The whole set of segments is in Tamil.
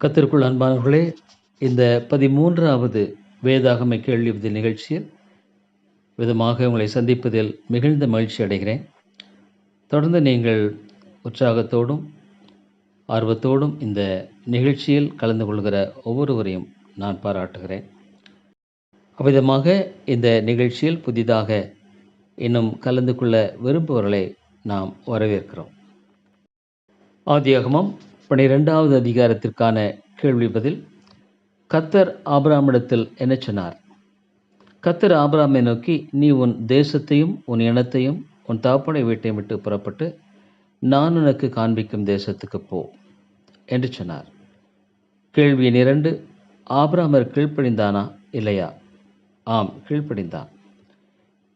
கத்திற்குள் அன்பானவர்களே இந்த பதிமூன்றாவது வேதாகம கேள்வி பதில் நிகழ்ச்சியில் விதமாக உங்களை சந்திப்பதில் மிகுந்த மகிழ்ச்சி அடைகிறேன். தொடர்ந்து நீங்கள் உற்சாகத்தோடும் ஆர்வத்தோடும் இந்த நிகழ்ச்சியில் கலந்து கொள்கிற ஒவ்வொருவரையும் நான் பாராட்டுகிறேன். அவ்விதமாக இந்த நிகழ்ச்சியில் புதிதாக இன்னும் கலந்து கொள்ள விரும்புபவர்களை நாம் வரவேற்கிறோம். ஆதியாகமம் பனிரெண்டாவது அதிகாரத்திற்கான கேள்வி பதில் கத்தர் ஆபிராமிடத்தில் என்ன சொன்னார்? கத்தர் ஆபிராமை நோக்கி நீ உன் தேசத்தையும் உன் இனத்தையும் உன் தாப்பனை வீட்டையும் விட்டு புறப்பட்டு நான் உனக்கு காண்பிக்கும் தேசத்துக்கு போ என்று சொன்னார். கேள்வி இரண்டு ஆபிராமர் கீழ்ப்படிந்தானா இல்லையா? ஆம் கீழ்ப்படிந்தான்.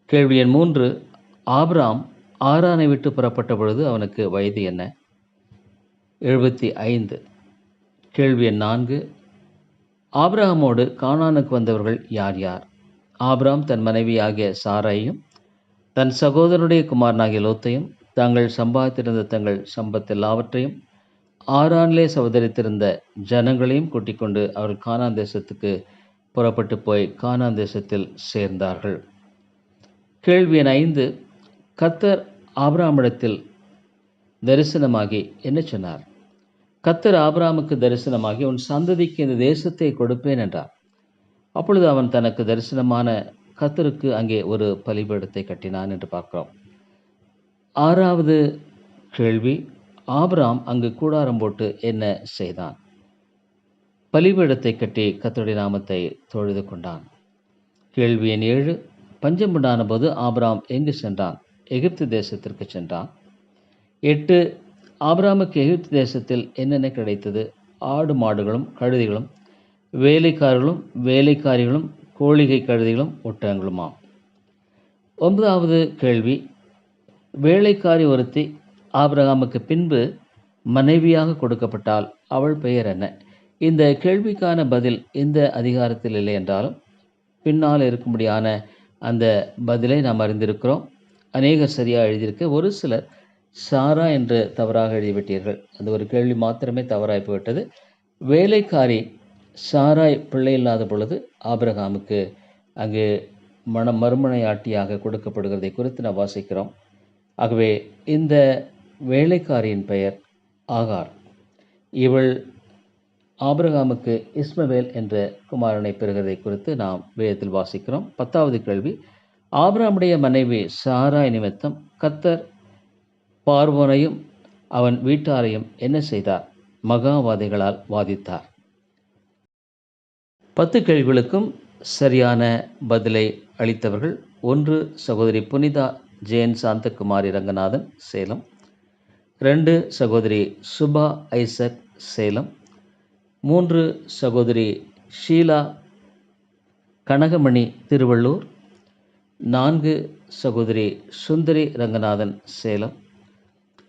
கேள்வி எண் மூன்று ஆபிராம் ஆரானை விட்டு புறப்பட்ட பொழுது அவனுக்கு வயது என்ன? எழுபத்தி ஐந்து. கேள்வி எண் நான்கு. ஆப்ரஹமோடு கானானுக்கு வந்தவர்கள் யார் யார்? ஆப்ராம் தன் மனைவியாகிய சாராயையும் தன் சகோதரனுடைய குமாரனாகிய லோத்தையும் தாங்கள் சம்பாதித்திருந்த தங்கள் சம்பத் எல்லாவற்றையும் ஆறானிலே சகோதரித்திருந்த ஜனங்களையும் கூட்டிக் கொண்டு அவர்கள் கானான் தேசத்துக்கு புறப்பட்டு போய் கானான் தேசத்தில் சேர்ந்தார்கள். கேள்வி எண் ஐந்து. கத்தர் ஆபிராமிடத்தில் தரிசனமாகி என்ன சொன்னார்? கத்தர் ஆபிராமுக்கு தரிசனமாகி உன் சந்ததிக்கு இந்த தேசத்தை கொடுப்பேன் என்றார். அப்பொழுது அவன் தனக்கு தரிசனமான கத்தருக்கு அங்கே ஒரு பலிபீடத்தை கட்டினான் என்று பார்க்கிறோம். ஆறாவது கேள்வி ஆபிராம் அங்கு கூடாரம் போட்டு என்ன செய்தான்? பலிபீடத்தை கட்டி கத்தருடைய நாமத்தை தொழுது கொண்டான். கேள்வி எண் ஏழு பஞ்சம் உண்டான போது ஆபிராம் எங்கு சென்றான்? எகிப்து தேசத்திற்கு சென்றான். எட்டு ஆபிராமுக்கு எகிப்து தேசத்தில் என்னென்ன கிடைத்தது? ஆடு மாடுகளும் கழுதிகளும் வேலைக்காரர்களும் வேலைக்காரிகளும் கோழிகை கழுதிகளும் ஒட்டகங்களுமாம் ஒன்பதாவது கேள்வி. வேலைக்காரி ஒருத்தி ஆபிரகாமுக்கு பின்பு மனைவியாக கொடுக்கப்பட்டால் அவள் பெயர் என்ன? இந்த கேள்விக்கான பதில் இந்த அதிகாரத்தில் இல்லை என்றாலும் பின்னால் இருக்கும்படியான அந்த பதிலை நாம் அறிந்திருக்கிறோம். அநேகர் சரியாக எழுதியிருக்க ஒரு சிலர் சாரா என்று தவறாக எழுதிவிட்டீர்கள். அந்த ஒரு கேள்வி மாத்திரமே தவறாய் போய்விட்டது. வேலைக்காரி சாராய் பிள்ளை இல்லாத பொழுது ஆபிரகாமுக்கு அங்கு மன மறுமனையாட்டியாக கொடுக்கப்படுகிறதை குறித்து நாம் வாசிக்கிறோம். ஆகவே இந்த வேலைக்காரியின் பெயர் ஆகார். இவள் ஆபிரகாமுக்கு இஸ்மவேல் என்ற குமாரனை பெறுகிறதை குறித்து நாம் வேதத்தில் வாசிக்கிறோம். பத்தாவது கேள்வி ஆபிரகாமுடைய மனைவி சாராய் நிமித்தம் கத்தர் பார்வனையும் அவன் வீட்டாரையும் என்ன செய்தார்? மகாவாதிகளால் வாதித்தார். பத்து கேள்விகளுக்கும் சரியான பதிலை அளித்தவர்கள் ஒன்று சகோதரி புனிதா ஜெயன் சாந்தகுமாரி ரங்கநாதன் சேலம் ரெண்டு சகோதரி சுபா ஐசக் சேலம் மூன்று சகோதரி ஷீலா கனகமணி திருவள்ளூர் நான்கு சகோதரி சுந்தரி ரங்கநாதன் சேலம்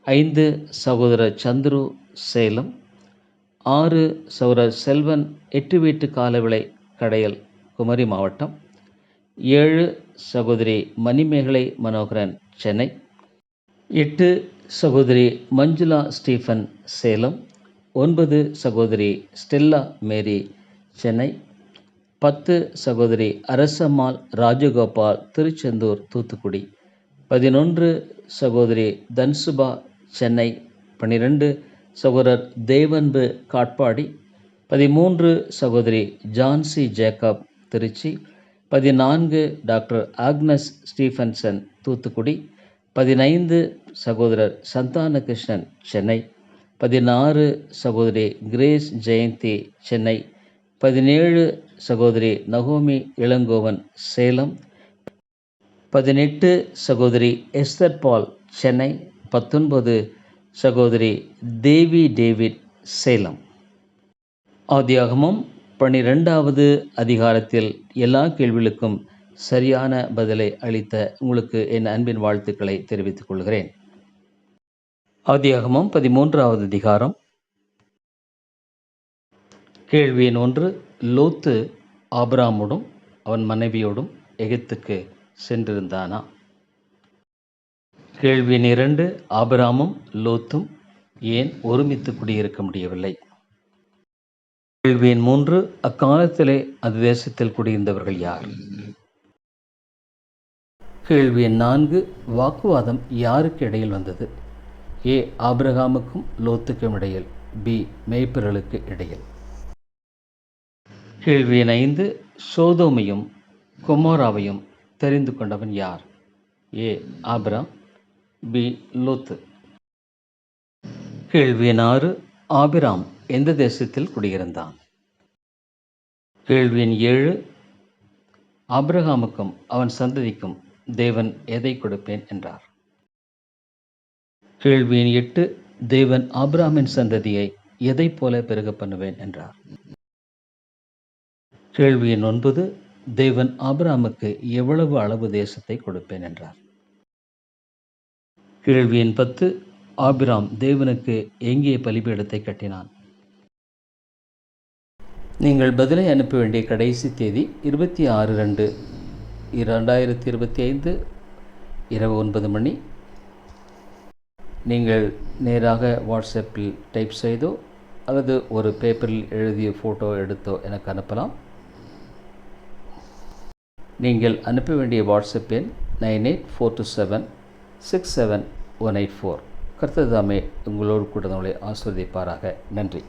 ஐந்து சகோதரர் சந்துரு சேலம் ஆறு சகோதரர் செல்வன் எட்டு வீட்டு காலவிளை கடையல் குமரி மாவட்டம் ஏழு சகோதரி மணிமேகலை மனோகரன் சென்னை எட்டு சகோதரி மஞ்சுளா ஸ்டீஃபன் சேலம் ஒன்பது சகோதரி ஸ்டெல்லா மேரி சென்னை பத்து சகோதரி அரசம்மாள் ராஜகோபால் திருச்செந்தூர் தூத்துக்குடி பதினொன்று சகோதரி தன்சுபா சென்னை பன்னிரெண்டு சகோதரர் தேவன்பு காட்பாடி பதிமூன்று சகோதரி ஜான்சி ஜேக்கப் திருச்சி பதினான்கு டாக்டர் ஆக்னஸ் ஸ்டீஃபன்சன் தூத்துக்குடி பதினைந்து சகோதரர் சந்தானகிருஷ்ணன் சென்னை பதினாறு சகோதரி கிரேஸ் ஜெயந்தி சென்னை பதினேழு சகோதரி நகோமி இளங்கோவன் சேலம் பதினெட்டு சகோதரி எஸ்தர் பால் சென்னை பத்தொன்பது சகோதரி தேவி டேவிட் சேலம். ஆதியாகமும் பன்னிரெண்டாவது அதிகாரத்தில் எல்லா கேள்விகளுக்கும் சரியான பதிலை அளித்த உங்களுக்கு என் அன்பின் வாழ்த்துக்களை தெரிவித்துக் கொள்கிறேன். ஆதியாகமும் பதிமூன்றாவது அதிகாரம். கேள்வி எண் ஒன்று. லோத்து ஆபிராமோடும் அவன் மனைவியோடும் எகிப்துக்கு சென்றிருந்தானா? கேள்வி இரண்டு ஆபிராமும் லோத்தும் ஏன் ஒருமித்து குடியிருக்க முடியவில்லை? கேள்வி எண் மூன்று அக்காலத்திலே அந்த தேசத்தில் குடியிருந்தவர்கள் யார்? கேள்வி எண் நான்கு வாக்குவாதம் யாருக்கு இடையில் வந்தது? ஏ ஆபிரகாமுக்கும் லோத்துக்கும் இடையில் பி மேய்ப்பர்களுக்கு இடையில். கேள்வி எண் ஐந்து சோதோமையும் கொமோராவையும் தெரிந்து கொண்டவன் யார்? A Abram B. லூத்து. கேள்வி ஆறு ஆபிராம் எந்த தேசத்தில் குடியிருந்தான்? கேள்வியின் ஏழு ஆபிரகாமுக்கும் அவன் சந்ததிக்கும் தேவன் எதை கொடுப்பேன் என்றார்? கேள்வியின் எட்டு தேவன் ஆபிராமின் சந்ததியை எதைப் போல பெருக பண்ணுவேன் என்றார்? கேள்வியின் ஒன்பது தேவன் ஆபிராமுக்கு எவ்வளவு அளவு தேசத்தை கொடுப்பேன் என்றார்? கேள்வி எண் பத்து. ஆபிராம் தேவனுக்கு எங்கே பலிபீடத்தை கட்டினான். நீங்கள் பதிலை அனுப்ப வேண்டிய கடைசி தேதி இருபத்தி ஆறு ரெண்டு இரண்டாயிரத்தி இருபத்தி ஐந்து இரவு ஒன்பது மணி. நீங்கள் நேராக வாட்ஸ்அப்பில் டைப் செய்தோ அல்லது ஒரு பேப்பரில் எழுதிய ஃபோட்டோ எடுத்தோ எனக்கு அனுப்பலாம். நீங்கள் அனுப்ப வேண்டிய வாட்ஸ்அப் எண் nine eight four two seven six seven one eight four. கர்த்ததாமே உங்களோடு கூட நம்மளை ஆஸ்வதிப்பாராக நன்றி.